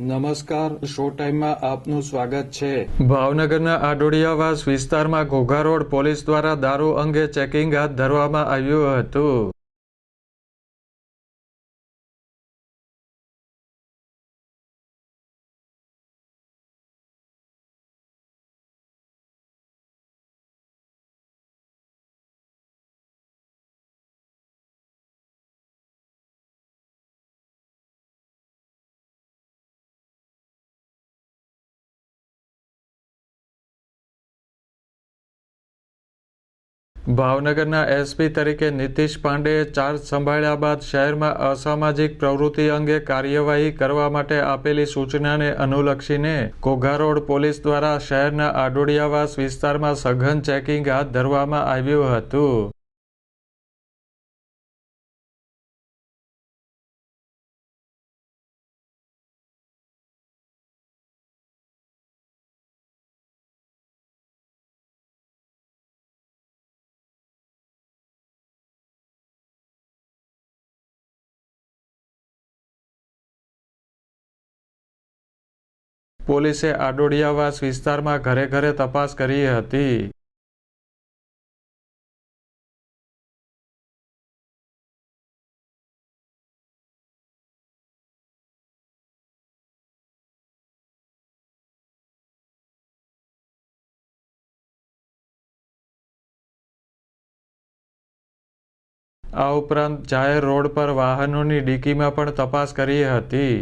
નમસ્કાર, શો ટાઈમમાં આપનું સ્વાગત છે. ભાવનગરના આડોડિયાવાસ વિસ્તારમાં ઘોઘા રોડ પોલીસ દ્વારા દારૂ અંગે ચેકિંગ હાથ ધરવામાં આવ્યું હતું. ભાવનગરના એસપી તરીકે નીતિશ પાંડેએ ચાર્જ સંભાળ્યા બાદ શહેરમાં અસામાજિક પ્રવૃત્તિ અંગે કાર્યવાહી કરવા માટે આપેલી સૂચનાને અનુલક્ષીને કોઘારોડ પોલીસ દ્વારા શહેરના આડોડિયાવાસ વિસ્તારમાં સઘન ચેકિંગ હાથ ધરવામાં આવ્યું હતું. પોલીસે આડોડિયાવાસ વિસ્તારમાં ઘરે ઘરે તપાસ કરી હતી. આ ઉપરાંત જાહેર રોડ પર વાહનોની ડિક્કીમાં પણ તપાસ કરી હતી.